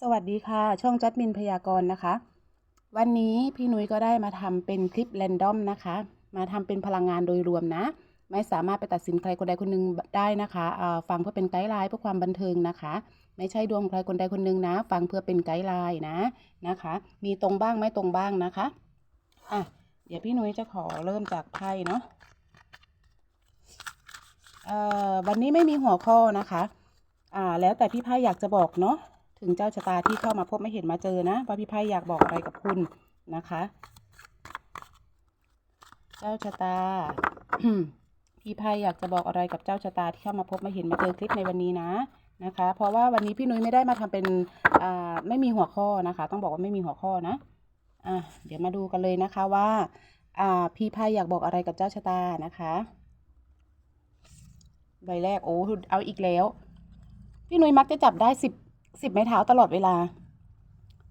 สวัสดีค่ะ ช่องจัดมินพยากรณ์นะคะ วันนี้พี่นุ้ยก็ได้มาทำเป็นคลิปแรนดอมนะคะ มาทำเป็นพลังงานโดยรวมนะ ไม่สามารถไปตัดสินใครคนใดคนหนึ่งได้นะคะเอ่อฟังเพื่อเป็นไกด์ไลน์เพื่อความบันเทิงนะคะ ไม่ใช่ดวงใครคนใดคนหนึ่งนะ ฟังเพื่อเป็นไกด์ไลน์นะนะคะ มีตรงบ้างไม่ตรงบ้างนะคะอะเดี๋ยวพี่นุ้ยจะขอเริ่มจากไพ่เนาะเออวันนี้ไม่มีหัวข้อนะคะ อ่า แล้วแต่พี่ไพ่อยากจะบอกเนาะ ถึงเจ้าชะตาที่เข้ามาพบไม่เห็นมาเจอนะว่าพี่ไพ่อยากบอกอะไรกับคุณนะคะ เจ้าชะตาพี่ไพ่อยากจะบอกอะไรกับเจ้าชะตาที่เข้ามาพบมาเห็นมาเจอคลิปในวันนี้นะนะคะ เพราะว่าวันนี้พี่นุ้ยไม่ได้มาทำเป็นอ่าไม่มีหัวข้อนะคะ ต้องบอกว่าไม่มีหัวข้อนะอะเดี๋ยวมาดูกันเลยนะคะว่าอ่าพี่ไพ่อยากบอกอะไรกับเจ้าชะตานะคะใบแรกโอ้เอาอีกแล้ว พี่นุ้ยมักจะจับได้สิบ สิบไม้เท้าตลอดเวลา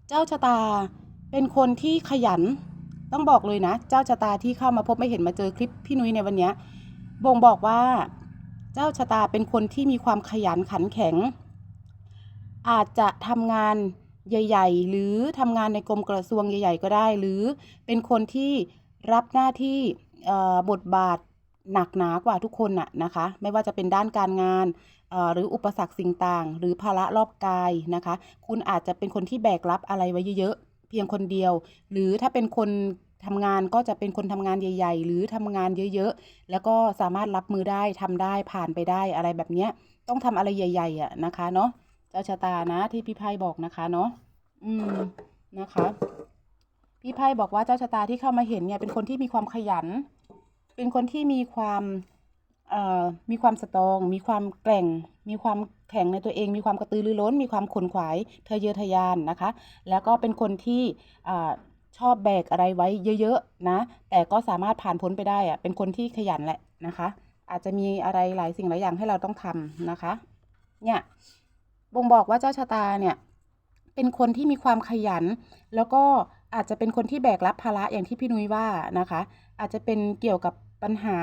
เจ้าชะตาเป็นคนที่ขยัน ต้องบอกเลยนะ เจ้าชะตาที่เข้ามาพบไม่เห็นมาเจอคลิปพี่นุ้ยในวันเนี้ยบ่งบอกว่า เจ้าชะตาเป็นคนที่มีความขยันขันแข็ง อาจจะทำงานใหญ่ ๆ หรือทำงานในกรมกระทรวงใหญ่ ๆ ก็ได้ หรือเป็นคนที่รับหน้าที่บทบาทหนักหนากว่าทุกคนน่ะนะคะ ไม่ว่าจะเป็นด้านการงาน หรืออุปสรรคสิ่งต่าง หรือภาระรอบกายนะคะ คุณอาจจะเป็นคนที่แบกรับอะไรไว้เยอะๆ เพียงคนเดียว หรือถ้าเป็นคนทำงานก็จะเป็นคนทำงานใหญ่ ๆ หรือทำงานเยอะๆ แล้วก็สามารถรับมือได้ทำได้ผ่านไปได้อะไรแบบเนี้ย ต้องทำอะไรใหญ่ ๆอะนะคะเนาะเจ้าชะตานะที่พี่ไพ่บอกนะคะเนาะอืมนะคะพี่ไพ่บอกว่าเจ้าชะตาที่เข้ามาเห็นเนี่ยเป็นคนที่มีความขยัน เป็นคนที่มีความ มีความสตรอง มีความแกร่ง มีความแข็งในตัวเอง มีความกระตือรือร้น มีความขนขวายทะเยอทะยานนะคะ แล้วก็เป็นคนที่อชอบแบกอะไรไว้เยอะๆนะ แต่ก็สามารถผ่านพ้นไปได้อะเป็นคนที่ขยันแหละนะคะ อาจจะมีอะไรหลายสิ่งหลายอย่างให้เราต้องทำนะคะ เนี่ย บ่งบอกว่าเจ้าชะตาเนี่ย เป็นคนที่มีความขยัน แล้วก็อาจจะเป็นคนที่แบกรับภาระอย่างที่พี่นุ้ยว่านะคะ อาจจะเป็นเกี่ยวกับปัญหา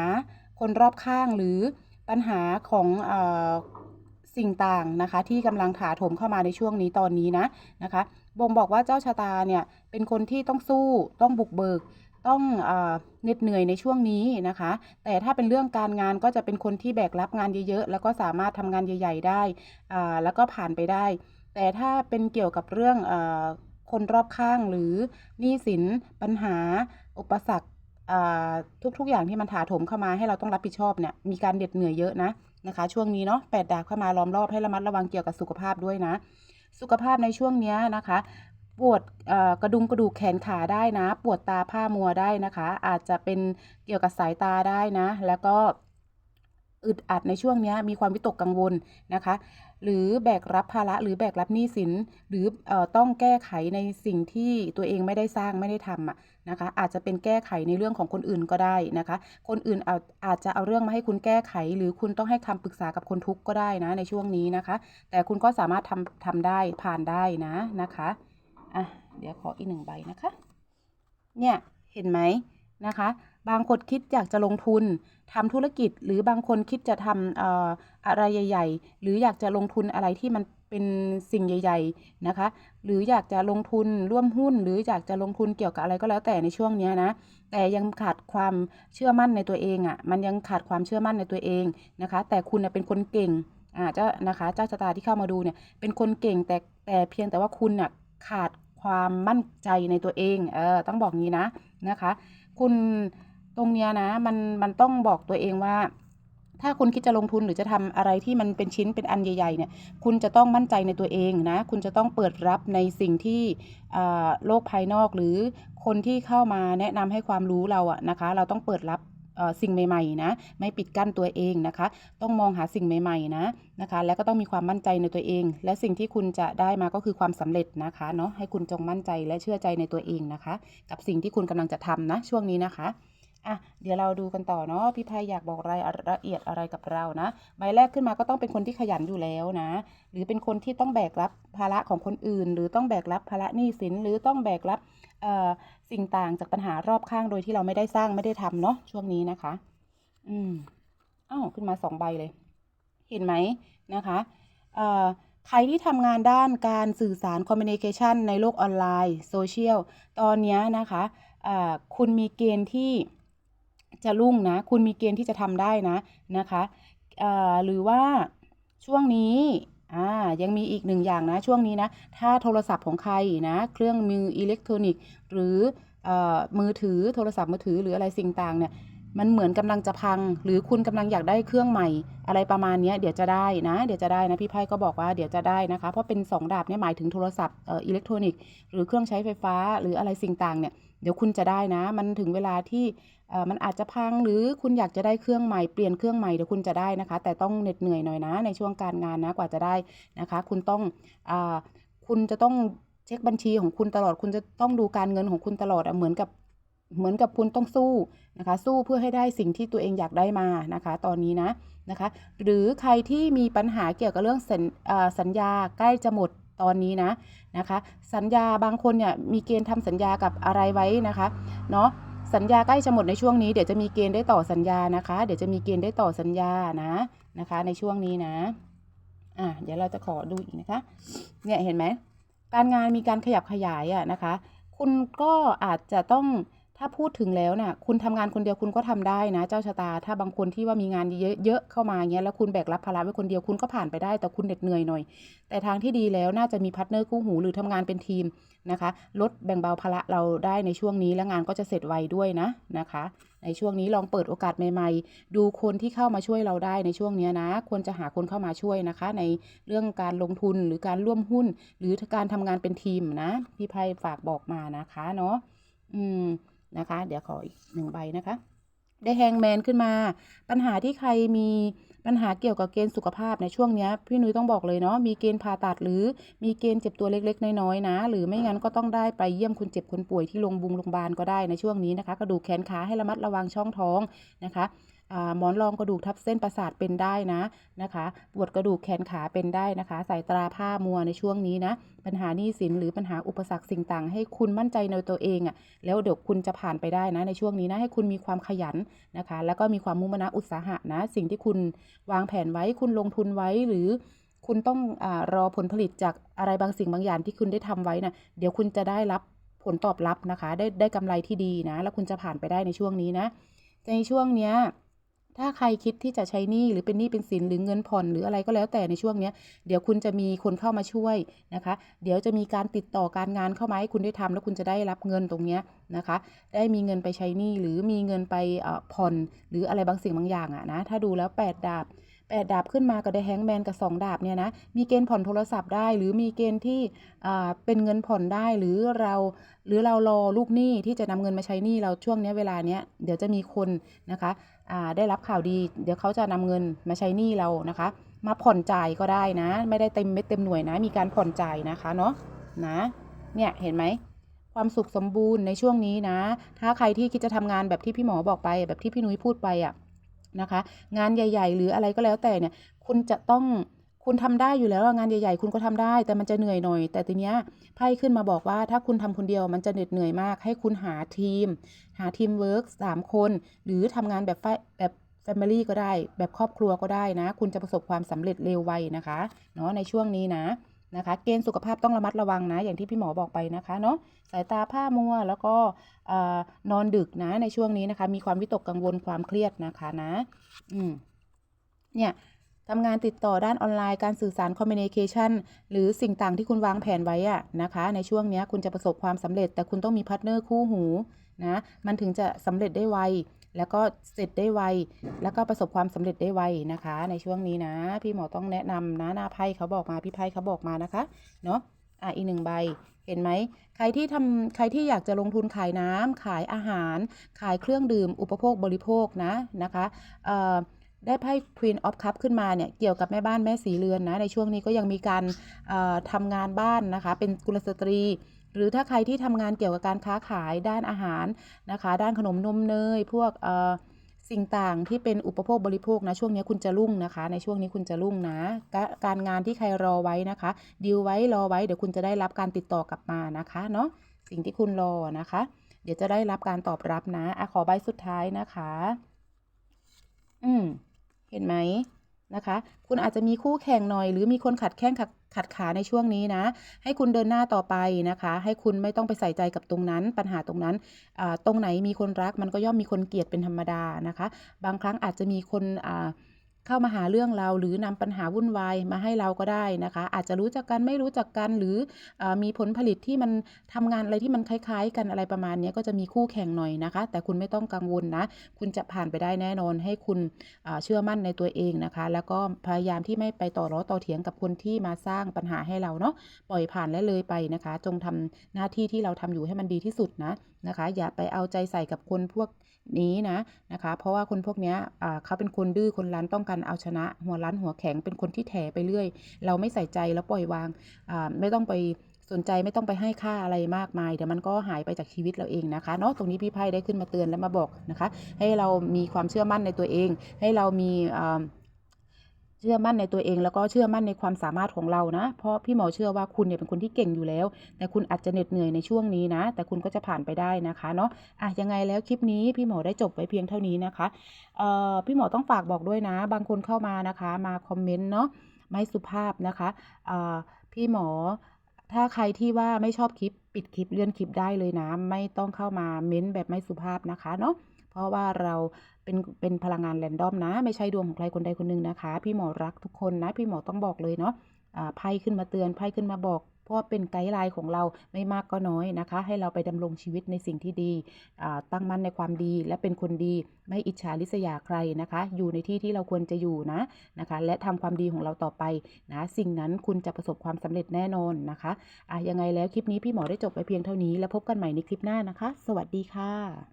คนรอบข้างหรือปัญหาของอสิ่งต่างนะคะ ที่กำลังถาโถมเข้ามาในช่วงนี้ตอนนี้นะนะคะบ่งบอกว่าเจ้าชะตาเนี่ยเป็นคนที่ต้องสู้ต้องบุกเบิกต้องเหน็ดเหนื่อยในช่วงนี้นะคะ แต่ถ้าเป็นเรื่องการงานก็จะเป็นคนที่แบกรับงานเยอะๆ แล้วก็สามารถทำงานใหญ่ ๆ ได้ แล้วก็ผ่านไปได้ แต่ถ้าเป็นเกี่ยวกับเรื่องอคนรอบข้างหรือหนี้สินปัญหา อุปสรรค ทุกๆอย่างที่มันถาโถมเข้ามาให้เราต้องรับผิดชอบเนี่ยมีการเด็ดเหนื่อยเยอะนะนะคะ ช่วงนี้เนาะแปดดาบเข้ามาล้อมรอบให้ระมัดระวังเกี่ยวกับสุขภาพด้วยนะ สุขภาพในช่วงนี้นะคะปวดกระดุมกระดูกแขนขาได้นะ ปวดตาผ้ามัวได้นะคะ อาจจะเป็นเกี่ยวกับสายตาได้นะ แล้วก็อึดอัดในช่วงนี้มีความวิตกกังวลนะคะ หรือแบกรับภาระหรือแบกรับหนี้สิน หรือออต้องแก้ไขในสิ่งที่ตัวเองไม่ได้สร้างไม่ได้ทำอะนะคะ อาจจะเป็นแก้ไขในเรื่องของคนอื่นก็ได้นะคะ คนอื่นอาอาจจะเอาเรื่องมาให้คุณแก้ไข หรือคุณต้องให้คำปรึกษากับคนทุกข์ก็ได้นะในช่วงนี้นะคะ แต่คุณก็สามารถทำทำได้ผ่านได้นะนะคะอะเดี๋ยวขออีกหนึ่งใบนะคะ เนี่ยเห็นไหมนะคะ บางคนคิดอยากจะลงทุนทำธุรกิจ หรือบางคนคิดจะทำอะไรใหญ่ ๆ หรืออยากจะลงทุนอะไรที่มันเป็นสิ่งใหญ่ ๆนะคะ หรืออยากจะลงทุนร่วมหุ้น หรืออยากจะลงทุนเกี่ยวกับอะไรก็แล้วแต่ในช่วงนี้นะ แต่ยังขาดความเชื่อมั่นในตัวเองอะ่ะ มันยังขาดความเชื่อมั่นในตัวเองนะคะ แต่คุณเป็นคนเก่งอ่าเจ้านะคะเจ้าชะตาที่เข้ามาดูเนี่ยเป็นคนเก่งแต่แต่เพียงแต่ว่าคุณน่ะขาดความมั่นใจในตัวเองเออต้องบอกงี้นะนะคะ คุณ รงเนี้ยนะมันมันต้องบอกตัวเองว่า ถ้าคุณคิดจะลงทุนหรือจะทำอะไรที่มันเป็นชิ้นเป็นอันใหญ่ๆเนี่ยคุณจะต้องมั่นใจในตัวเองนะ คุณจะต้องเปิดรับในสิ่งที่โลกภายนอกหรือคนที่เข้ามาแนะนำให้ความรู้เราอะนะคะ เราต้องเปิดรับสิ่งใหม่ๆนะไม่ปิดกั้นตัวเองนะคะ ต้องมองหาสิ่งใหม่ๆนะนะคะ แล้วก็ต้องมีความมั่นใจในตัวเอง และสิ่งที่คุณจะได้มาก็คือความสำเร็จนะคะเนาะให้คุณจงมั่นใจและเชื่อใจในตัวเองนะคะ กับสิ่งที่คุณกำลังจะทำนะช่วงนี้นะคะ อะเดี๋ยวเราดูกันต่อเนาะพี่ไพอยากบอกรายละเอียดอะไรกับเรานะ ใบแรกขึ้นมาก็ต้องเป็นคนที่ขยันอยู่แล้วนะ หรือเป็นคนที่ต้องแบกรับภาระของคนอื่น หรือต้องแบกรับภาระหนี้สิน หรือต้องแบกรับสิ่งต่างจากปัญหารอบข้างโดยที่เราไม่ได้สร้างไม่ได้ทำเนาะช่วงนี้นะคะ อืมอ้าวขึ้นมาสองใบเลย เห็นไหมนะคะเอ่อใครที่ทำงานด้านการสื่อสารคอมมิ n น c a t i o n ในโลกออนไลน์โซเชียลตอนนี้นะคะอ่าคุณมีเกณฑ์ที่ จะรุ่งนะ คุณมีเกณฑ์ที่จะทำได้นะนะคะหรือว่าช่วงนี้อ่ายังมีอีกหนึ่งอย่างนะช่วงนี้นะ ถ้าโทรศัพท์ของใครนะ เครื่องมืออิเล็กทรอนิกส์ หรืออมือถือโทรศัพท์มือถือหรืออะไรสิ่งต่างเนี่ยมันเหมือนกำลังจะพัง หรือคุณกำลังอยากได้เครื่องใหม่ อะไรประมาณนี้เดี๋ยวจะได้นะ เดี๋ยวจะได้นะพี่ไพ่ก็บอกว่าเดี๋ยวจะได้นะคะ เพราะเป็นสองดาบเนี่ยหมายถึงโทรศัพท์อิเล็กทรอนิกส์หรือเครื่องใช้ไฟฟ้าหรืออะไรสิ่งต่างเนี่ย เดี๋ยวคุณจะได้นะ มันถึงเวลาที่มันอาจจะพังหรือคุณอยากจะได้เครื่องใหม่เปลี่ยนเครื่องใหม่เดี๋ยวคุณจะได้นะคะ แต่ต้องเหน็ดเหนื่อยหน่อยนะ ในช่วงการงานนะกว่าจะได้นะคะ คุณต้องอคุณจะต้องเช็คบัญชีของคุณตลอด คุณจะต้องดูการเงินของคุณตลอดอเหมือนกับเหมือนกับคุณต้องสู้นะคะ สู้เพื่อให้ได้สิ่งที่ตัวเองอยากได้มานะคะ ตอนนี้นะนะคะ หรือใครที่มีปัญหาเกี่ยวกับเรื่องสัญสัญญาใกล้จะหมด ตอนนี้นะนะคะ สัญญาบางคนเนี่ยมีเกณฑ์ทำสัญญากับอะไรไว้นะคะเนาะสัญญาใกล้จะหมดในช่วงนี้เดี๋ยวจะมีเกณฑ์ได้ต่อสัญญานะคะ เดี๋ยวจะมีเกณฑ์ได้ต่อสัญญานะนะคะ ในช่วงนี้นะอะเดี๋ยวเราจะขอดูอีกนะคะ เนี่ยเห็นไหมการงานมีการขยับขยายอะนะคะ คุณก็อาจจะต้อง ถ้าพูดถึงแล้วน่ะคุณทำงานคนเดียวคุณก็ทำได้นะ เจ้าชะตา ถ้าบางคนที่ว่ามีงานเยอะๆเข้ามาเงี้ยแล้วคุณแบกรับภาระไว้คนเดียวคุณก็ผ่านไปได้แต่คุณเหน็ดเหนื่อยหน่อย แต่ทางที่ดีแล้วน่าจะมีพาร์ทเนอร์คู่หูหรือทำงานเป็นทีมนะคะ ลดแบ่งเบาภาระเราได้ในช่วงนี้และงานก็จะเสร็จไวด้วยนะนะคะ ในช่วงนี้ลองเปิดโอกาสใหม่ ๆ ดูคนที่เข้ามาช่วยเราได้ในช่วงเนี้ยนะ ควรจะหาคนเข้ามาช่วยนะคะ ในเรื่องการลงทุนหรือการร่วมหุ้น หรือการทำงานเป็นทีมนะพี่ไพ่ฝากบอกมานะคะเนาะอืม นะคะ เดี๋ยวขออีกหนึ่งใบนะคะ ได้แฮงแมนขึ้นมา ปัญหาที่ใครมีปัญหาเกี่ยวกับเกณฑ์สุขภาพในช่วงนี้พี่นุ้ยต้องบอกเลยเนาะมีเกณฑ์ผ่าตัดหรือมีเกณฑ์เจ็บตัวเล็กๆ น้อยๆนะ หรือไม่งั้นก็ต้องได้ไปเยี่ยมคนเจ็บคนป่วยที่โรงพยาบาลโรงพยาบาลก็ได้ในช่วงนี้นะคะกระดูกแขนขาให้ระมัดระวังช่องท้องนะคะ หมอนรองกระดูกทับเส้นประสาทเป็นได้นะนะคะ ปวดกระดูกแขนขาเป็นได้นะคะ สายตราผ้ามัวในช่วงนี้นะ ปัญหาหนี้สินหรือปัญหาอุปสรรคสิ่งต่าง ให้คุณมั่นใจในตัวเองอะ่ะ แล้วเดี๋ยวคุณจะผ่านไปได้นะในช่วงนี้นะ ให้คุณมีความขยันนะคะ แล้วก็มีความมุ่งมั่นอุตสาหะนะ สิ่งที่คุณวางแผนไว้ คุณลงทุนไว้หรือคุณต้องอรอผลผลิตจากอะไรบางสิ่งบางอย่างที่คุณได้ทำไว้นะเดี๋ยวคุณจะได้รับผลตอบรับนะคะ ได้ได้กำไรที่ดีนะ แล้วคุณจะผ่านไปได้ในช่วงนี้นะ ในช่วงเนี้ย ถ้าใครคิดที่จะใช้หนี้หรือเป็นหนี้เป็นสินหรือเงินผ่อนหรืออะไรก็แล้วแต่ในช่วงนี้เดี๋ยวคุณจะมีคนเข้ามาช่วยนะคะ เดี๋ยวจะมีการติดต่อการงานเข้ามาให้คุณได้ทำแล้วคุณจะได้รับเงินตรงนี้นะคะ ได้มีเงินไปใช้หนี้หรือมีเงินไปผ่อนหรืออะไรบางสิ่งบางอย่างอะนะ ถ้าดูแล้ว 8 ดาบ8ดาบขึ้นมากับได้แฮงแมนกับ 2 ดาบเนี่ยนะ มีเกณฑ์ผ่อนโทรศัพท์ได้ หรือมีเกณฑ์ที่เป็นเงินผ่อนได้หรือเราหรือเรารอลูกหนี้ที่จะนำเงินมาใช้หนี้เราช่วงนี้เวลาเนี้ยเดี๋ยวจะมีคนนะคะ ได้รับข่าวดี เดี๋ยวเขาจะนำเงินมาใช้หนี้เรานะคะ มาผ่อนจ่ายก็ได้นะ ไม่ได้เต็มเม็ดเต็มหน่วยนะ มีการผ่อนจ่ายนะคะเนาะนะเนี่ยเห็นไหมความสุขสมบูรณ์ในช่วงนี้นะ ถ้าใครที่คิดจะทำงานแบบที่พี่หมอบอกไป แบบที่พี่นุ้ยพูดไปอะนะคะ งานใหญ่ ๆ หรืออะไรก็แล้วแต่เนี่ย คุณจะต้อง คุณทำได้อยู่แล้วงานใหญ่ๆ คุณก็ทำได้ แต่มันจะเหนื่อยหน่อย แต่ทีเนี้ยไพ่ขึ้นมาบอกว่าถ้าคุณทำคนเดียวมันจะเหน็ดเหนื่อยมาก ให้คุณหาทีม หาทีมเวิร์กสามคน หรือทำงานแบบไฟแบบแฟมิลี่ก็ได้ แบบครอบครัวก็ได้นะ คุณจะประสบความสำเร็จเร็วไวนะคะเนาะในช่วงนี้นะนะคะเกณฑ์สุขภาพต้องระมัดระวังนะ อย่างที่พี่หมอบอกไปนะคะเนาะสายตาผ้ามัวแล้วก็อนอนดึกนะในช่วงนี้นะคะ มีความวิตกกังวลความเครียดนะคะนะอืมเนี่ย ทำงานติดต่อด้านออนไลน์การสื่อสารคอมมิ n น c a t i o n หรือสิ่งต่างที่คุณวางแผนไว้อะนะคะ ในช่วงนี้คุณจะประสบความสำเร็จ แต่คุณต้องมีพาร์ทเนอร์คู่หูนะมันถึงจะสำเร็จได้ไวแล้วก็เสร็จได้ไว แล้วก็ประสบความสำเร็จได้ไวนะคะ ในช่วงนี้นะ พี่หมอต้องแนะนำนะหน้าไพ่เขาบอกมาพี่ไพ่เขาบอกมานะคะเนาะอะอีกหนึ่งใบเห็นไหมใครที่ทำใครที่อยากจะลงทุนขายน้ำขายอาหาร ขายเครื่องดื่ม อุปโภคบริโภคนะนะคะเอ่อ ได้ไพ่ Queen of Cup ขึ้นมาเนี่ยเกี่ยวกับแม่บ้านแม่สีเรือนนะในช่วงนี้ก็ยังมีการเอ่อทำงานบ้านนะคะ เป็นกุลสตรี หรือถ้าใครที่ทำงานเกี่ยวกับการค้าขายด้านอาหารนะคะ ด้านขนมนมเนย พวกสิ่งต่างที่เป็นอุปโภคบริโภคนะช่วงนี้คุณจะรุ่งนะคะ ในช่วงนี้คุณจะรุ่งนะกะการงานที่ใครรอไว้นะคะดีลไว้รอไว้เดี๋ยวคุณจะได้รับการติดต่อกลับมานะคะเนาะสิ่งที่คุณรอนะคะ เดี๋ยวจะได้รับการตอบรับนะอะขอใบสุดท้ายนะคะ อืม เห็นไหมนะคะ คุณอาจจะมีคู่แข่งหน่อย หรือมีคนขัดแข้งขัดขัดขาในช่วงนี้นะ ให้คุณเดินหน้าต่อไปนะคะ ให้คุณไม่ต้องไปใส่ใจกับตรงนั้น ปัญหาตรงนั้น ตรงไหนมีคนรักมันก็ย่อมมีคนเกลียดเป็นธรรมดานะคะ บางครั้งอาจจะมีคนอ่า เข้ามาหาเรื่องเราหรือนำปัญหาวุ่นวายมาให้เราก็ได้นะคะ อาจจะรู้จักกันไม่รู้จักกันหรืออมีผลผลิตที่มันทำงานอะไรที่มันคล้าย ๆ กันอะไรประมาณนี้ก็จะมีคู่แข่งหน่อยนะคะ แต่คุณไม่ต้องกังวลนะ คุณจะผ่านไปได้แน่นอนให้คุณเชื่อมั่นในตัวเองนะคะ แล้วก็พยายามที่ไม่ไปต่อล้อต่อเถียงกับคนที่มาสร้างปัญหาให้เราเนาะปล่อยผ่านและเลยไปนะคะ จงทำหน้าที่ที่เราทำอยู่ให้มันดีที่สุดนะนะคะ อย่าไปเอาใจใส่กับคนพวกนี้นะนะคะ เพราะว่าคนพวกนี้เขาเป็นคนดื้อคนรั้นต้องการเอาชนะ หัวรั้นหัวแข็งเป็นคนที่แถไปเรื่อย เราไม่ใส่ใจแล้วปล่อยวางไม่ต้องไปสนใจไม่ต้องไปให้ค่าอะไรมากมายเดี๋ยวมันก็หายไปจากชีวิตเราเองนะคะเนาะตรงนี้พี่ไพ่ได้ขึ้นมาเตือนและมาบอกนะคะ ให้เรามีความเชื่อมั่นในตัวเอง ให้เรามีอ่า เชื่อมั่นในตัวเองแล้วก็เชื่อมั่นในความสามารถของเรานะ เพราะพี่หมอเชื่อว่าคุณเนี่ยเป็นคนที่เก่งอยู่แล้ว แต่คุณอาจจะเหน็ดเหนื่อยในช่วงนี้นะ แต่คุณก็จะผ่านไปได้นะคะเนาะอะยังไงแล้วคลิปนี้พี่หมอได้จบไว้เพียงเท่านี้นะคะเอ่อพี่หมอต้องฝากบอกด้วยนะ บางคนเข้ามานะคะ มาคอมเมนต์เนาะไม่สุภาพนะคะเอ่อพี่หมอถ้าใครที่ว่าไม่ชอบคลิปปิดคลิปเลื่อนคลิปได้เลยนะ ไม่ต้องเข้ามาเม้นแบบไม่สุภาพนะคะเนาะ ราะว่าเราเป็นเป็นพลังงานแรนดอมนะ ไม่ใช่ดวงของใครคนใดคนหนึ่งนะคะ พี่หมอรักทุกคนนะ พี่หมอต้องบอกเลยเนาะไพ่ขึ้นมาเตือนไพ่ขึ้นมาบอกเพราะเป็นไกด์ไลน์ของเราไม่มากก็น้อยนะคะ ให้เราไปดำรงชีวิตในสิ่งที่ดี ตั้งมั่นในความดีและเป็นคนดี ไม่อิจฉาริษยาใครนะคะ อยู่ในที่ที่เราควรจะอยู่นะนะคะ และทำความดีของเราต่อไปนะ สิ่งนั้นคุณจะประสบความสำเร็จแน่นอนนะคะอะยังไงแล้วคลิปนี้พี่หมอได้จบไปเพียงเท่านี้ แล้วพบกันใหม่ในคลิปหน้านะคะ สวัสดีค่ะ